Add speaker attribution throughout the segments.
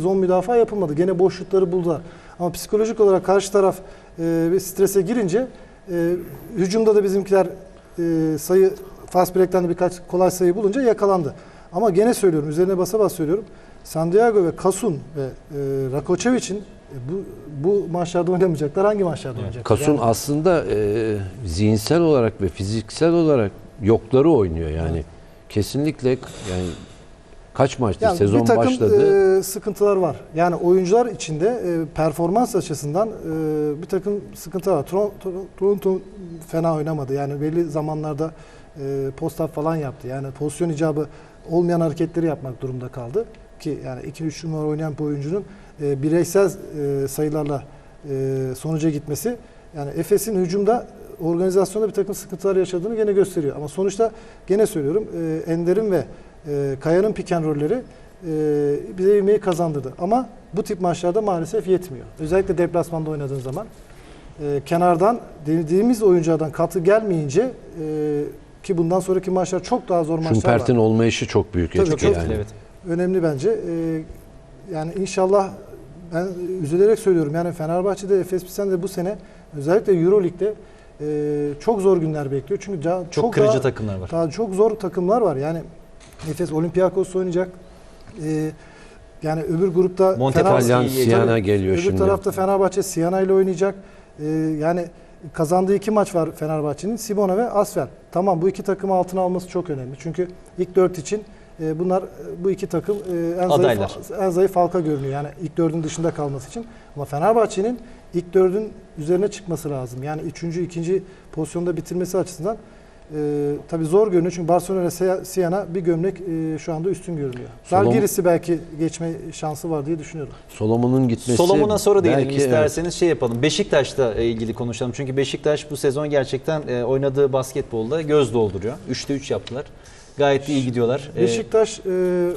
Speaker 1: Zon müdafaa yapılmadı. Gene boşlukları buldular. Ama psikolojik olarak karşı taraf e, strese girince e, hücumda da bizimkiler e, sayı fast break'ten de birkaç kolay sayı bulunca yakalandı. Ama gene söylüyorum, üzerine basa bas söylüyorum. Santiago ve Kasun ve e, Rakočević'in e, bu bu maçlarda oynamayacaklar. Hangi maçlarda oynayacaklar?
Speaker 2: Kasun
Speaker 1: Yani-
Speaker 2: aslında e, zihinsel olarak ve fiziksel olarak yokları oynuyor yani. Kesinlikle yani kaç maçtır
Speaker 1: Yani
Speaker 2: sezon
Speaker 1: bir takım
Speaker 2: başladı.
Speaker 1: e, sıkıntılar var. Yani oyuncular içinde e, performans açısından e, bir takım sıkıntılar var. Toron- Toron- Toronto fena oynamadı. Yani belli zamanlarda e, post-up falan yaptı. Yani pozisyon icabı olmayan hareketleri yapmak durumunda kaldı. Ki yani 2-3 numara oynayan bir oyuncunun e, bireysel e, sayılarla e, sonuca gitmesi yani Efes'in hücumda organizasyonda bir takım sıkıntılar yaşadığını gene gösteriyor. Ama sonuçta gene söylüyorum e, Ender'in ve e, Kaya'nın piken rolleri e, bize ivmeyi kazandırdı. Ama bu tip maçlarda maalesef yetmiyor. Özellikle deplasmanda oynadığın zaman e, kenardan dediğimiz oyunculardan katı gelmeyince e, ki bundan sonraki maçlar çok daha zor maçlar var.
Speaker 2: Schumpert'in olmayışı çok büyük
Speaker 1: Tabii,
Speaker 2: etki
Speaker 1: çok
Speaker 2: yani.
Speaker 3: Evet.
Speaker 1: Önemli bence. E, yani inşallah ben üzülerek söylüyorum. Yani Fenerbahçe'de Efes Pilsen de bu sene özellikle Euroleague'de e, çok zor günler bekliyor. Çünkü ca-
Speaker 3: Çok,
Speaker 1: çok
Speaker 3: kırıcı
Speaker 1: daha-
Speaker 3: takımlar var.
Speaker 1: daha çok zor takımlar var. Yani Efes Olympiakos oynayacak. Ee, yani öbür grupta
Speaker 2: Siena
Speaker 1: Tabii,
Speaker 2: geliyor
Speaker 1: öbür
Speaker 2: şimdi.
Speaker 1: tarafta Fenerbahçe Siena ile oynayacak. Ee, yani kazandığı iki maç var Fenerbahçe'nin. Simona ve Asfer. Tamam bu iki takımı altına alması çok önemli. Çünkü ilk dört için e, bunlar e, bu iki takım e, en
Speaker 3: Adaylar.
Speaker 1: zayıf, en zayıf halka görünüyor. Yani ilk dördün dışında kalması için. Ama Fenerbahçe'nin ilk dördün üzerine çıkması lazım. Yani üçüncü, ikinci pozisyonda bitirmesi açısından e, tabii zor görünüyor. Çünkü Barcelona Siena bir gömlek e, şu anda üstün görünüyor.
Speaker 2: Solomon-
Speaker 1: Zalgiris'i belki geçme şansı var diye düşünüyorum.
Speaker 2: Solomon'un gitmesi
Speaker 3: Solomon'a sonra değinelim
Speaker 2: belki,
Speaker 3: isterseniz şey yapalım. Beşiktaş'la ilgili konuşalım. Çünkü Beşiktaş bu sezon gerçekten e, oynadığı basketbolda göz dolduruyor. 3'te 3 yaptılar. Gayet de iyi gidiyorlar. E,
Speaker 1: Beşiktaş e,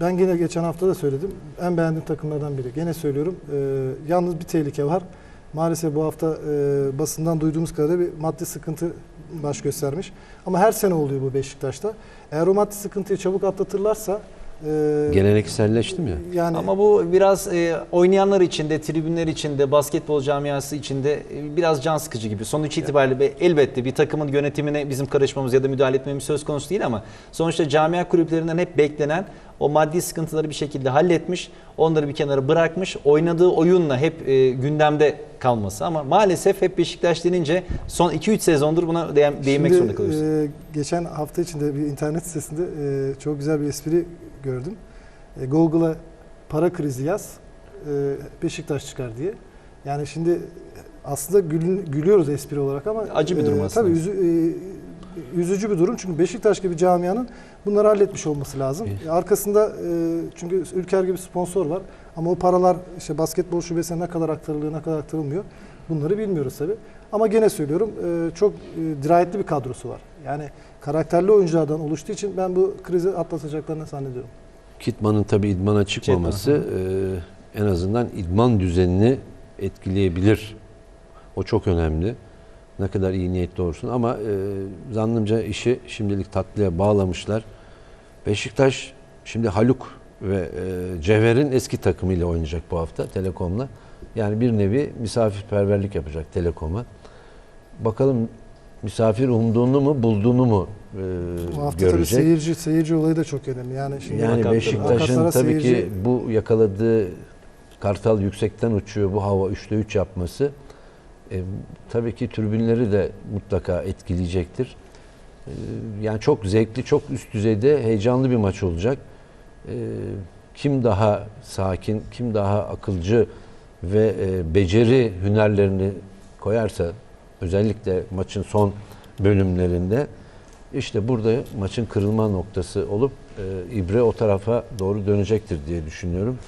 Speaker 1: ben yine geçen hafta da söyledim. En beğendiğim takımlardan biri. Gene söylüyorum. E, yalnız bir tehlike var. Maalesef bu hafta e, basından duyduğumuz kadarıyla bir maddi sıkıntı baş göstermiş. Ama her sene oluyor bu Beşiktaş'ta. Eğer o maddi sıkıntıyı çabuk atlatırlarsa e,
Speaker 2: gelenekselleşti mi?
Speaker 1: yani
Speaker 3: Ama bu biraz e, oynayanlar için de, tribünler için de, basketbol camiası için de e, biraz can sıkıcı gibi. Sonuç itibariyle be- elbette bir takımın yönetimine bizim karışmamız ya da müdahale etmemiz söz konusu değil ama sonuçta camia kulüplerinden hep beklenen o maddi sıkıntıları bir şekilde halletmiş, onları bir kenara bırakmış, oynadığı oyunla hep e, gündemde kalması ama maalesef hep Beşiktaş denince son 2-3 sezondur buna değin- değinmek
Speaker 1: Şimdi,
Speaker 3: zorunda kalıyoruz.
Speaker 1: e, geçen hafta içinde bir internet sitesinde e, çok güzel bir espri gördüm. E, Google'a para krizi yaz, e, Beşiktaş çıkar diye. Yani şimdi aslında gülün- gülüyoruz espri olarak ama
Speaker 3: Acı bir durum
Speaker 1: e,
Speaker 3: aslında.
Speaker 1: Tabii üzü- e, üzücü bir durum çünkü Beşiktaş gibi camianın bunları halletmiş olması lazım.
Speaker 2: Evet.
Speaker 1: E, Arkasında e, çünkü Ülker gibi sponsor var ama o paralar işte basketbol şubesine ne kadar aktarılıyor, ne kadar aktarılmıyor bunları bilmiyoruz tabii. Ama gene söylüyorum e, çok e, dirayetli bir kadrosu var. Yani karakterli oyunculardan oluştuğu için ben bu krizi atlatacaklarını zannediyorum.
Speaker 2: Kitman'ın tabii idmana çıkmaması e, en azından idman düzenini etkileyebilir. O çok önemli. Ne kadar iyi niyetli olursun ama e, zannımca işi şimdilik tatlıya bağlamışlar. Beşiktaş şimdi Haluk ve e, Cevher'in eski takımıyla oynayacak bu hafta Telekom'la. Yani bir nevi misafirperverlik yapacak Telekom'a. Bakalım misafir umduğunu mu bulduğunu mu e,
Speaker 1: Bu hafta tabii
Speaker 2: görecek.
Speaker 1: seyirci seyirci olayı da çok önemli. Yani şimdi
Speaker 2: Yani. Beşiktaş'ın tabii ki
Speaker 1: seyirci-
Speaker 2: bu yakaladığı Kartal yüksekten uçuyor bu hava 3'te 3 yapması e, tabii ki tribünleri de mutlaka etkileyecektir. E, yani çok zevkli, çok üst düzeyde heyecanlı bir maç olacak. E, kim daha sakin, kim daha akılcı ve e, beceri hünerlerini koyarsa özellikle maçın son bölümlerinde işte burada maçın kırılma noktası olup e, ibre o tarafa doğru dönecektir diye düşünüyorum.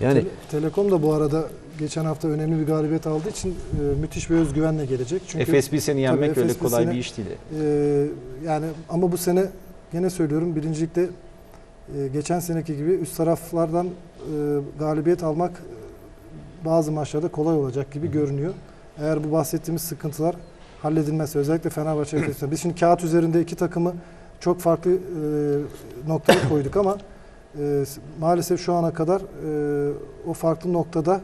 Speaker 2: Yani
Speaker 1: Tele- Telekom da bu arada geçen hafta önemli bir galibiyet aldığı için e, müthiş bir özgüvenle gelecek. Çünkü
Speaker 3: Efes bir seni yenmek
Speaker 1: Tabii
Speaker 3: öyle kolay
Speaker 1: Pilsen'e-
Speaker 3: bir iş değil.
Speaker 1: Ee, yani ama bu sene yine söylüyorum birincilikte e, geçen seneki gibi üst taraflardan e, galibiyet almak e, bazı maçlarda kolay olacak gibi görünüyor. Eğer bu bahsettiğimiz sıkıntılar halledilmezse özellikle Fenerbahçe Efes'ten. Biz şimdi kağıt üzerinde iki takımı çok farklı e, noktaya koyduk ama e, maalesef şu ana kadar e, o farklı noktada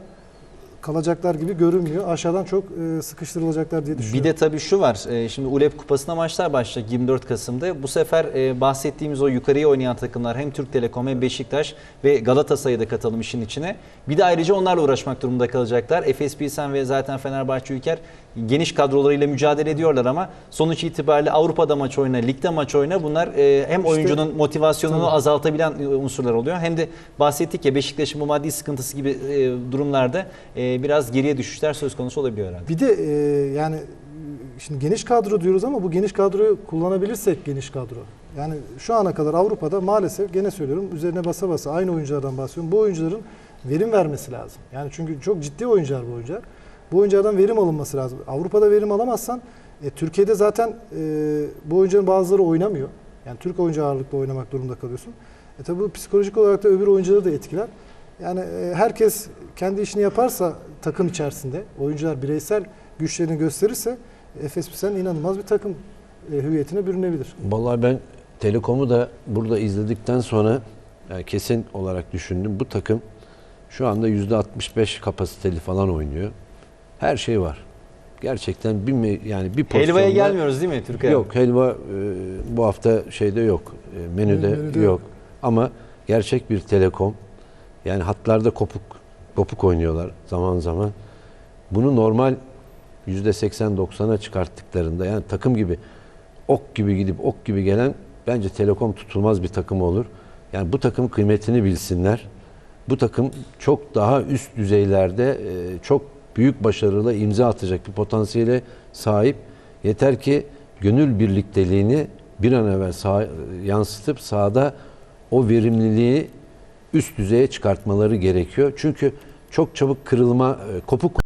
Speaker 1: kalacaklar gibi görünmüyor. Aşağıdan çok e, sıkıştırılacaklar diye
Speaker 3: Bir
Speaker 1: düşünüyorum.
Speaker 3: de tabii şu var. e, Şimdi ULEP Kupası'na maçlar başlayacak 24 Kasım'da. Bu sefer e, bahsettiğimiz o yukarıya oynayan takımlar hem Türk Telekom hem Beşiktaş ve Galatasaray'ı da katalım işin içine. Bir de ayrıca onlarla uğraşmak durumunda kalacaklar. Efes Pilsen ve zaten Fenerbahçe Ülker geniş kadrolarıyla mücadele ediyorlar ama sonuç itibariyle Avrupa'da maç oyna, ligde maç oyna bunlar e, hem
Speaker 1: İşte-
Speaker 3: oyuncunun motivasyonunu
Speaker 1: Tabii.
Speaker 3: azaltabilen e, unsurlar oluyor. Hem de bahsettik ya Beşiktaş'ın bu maddi sıkıntısı gibi e, durumlarda e, biraz geriye düşüşler söz konusu olabiliyor herhalde.
Speaker 1: Bir de e, yani şimdi geniş kadro diyoruz ama bu geniş kadroyu kullanabilirsek geniş kadro. Yani şu ana kadar Avrupa'da maalesef gene söylüyorum üzerine basa basa aynı oyunculardan bahsediyorum. Bu oyuncuların verim vermesi lazım. Yani çünkü çok ciddi oyuncular bu oyuncular. Bu oyunculardan verim alınması lazım. Avrupa'da verim alamazsan e, Türkiye'de zaten e, bu oyuncuların bazıları oynamıyor. Yani Türk oyuncu ağırlıklı oynamak durumunda kalıyorsun. E tabi bu psikolojik olarak da öbür oyuncuları da etkiler. Yani e, herkes kendi işini yaparsa takım içerisinde, oyuncular bireysel güçlerini gösterirse Efes Pilsen inanılmaz bir takım e, hüviyetine bürünebilir.
Speaker 2: Vallahi ben Telekom'u da burada izledikten sonra yani kesin olarak düşündüm. Bu takım şu anda %65 kapasiteli falan oynuyor. Her şey var. Gerçekten bir mi- yani bir pozisyonda
Speaker 3: Helvaya gelmiyoruz değil mi Türkiye?
Speaker 2: Yok helva e, bu hafta şeyde yok. E, menüde,
Speaker 1: Menüde
Speaker 2: yok.
Speaker 1: yok.
Speaker 2: Ama gerçek bir telekom. Yani hatlarda kopuk kopuk oynuyorlar zaman zaman. Bunu normal %80-90'a çıkarttıklarında yani takım gibi ok gibi gidip ok gibi gelen bence telekom tutulmaz bir takım olur. Yani bu takım kıymetini bilsinler. Bu takım çok daha üst düzeylerde e, çok büyük başarılı imza atacak bir potansiyele sahip. Yeter ki gönül birlikteliğini bir an evvel sağ, yansıtıp sahada o verimliliği üst düzeye çıkartmaları gerekiyor. Çünkü çok çabuk kırılma, e, kopuk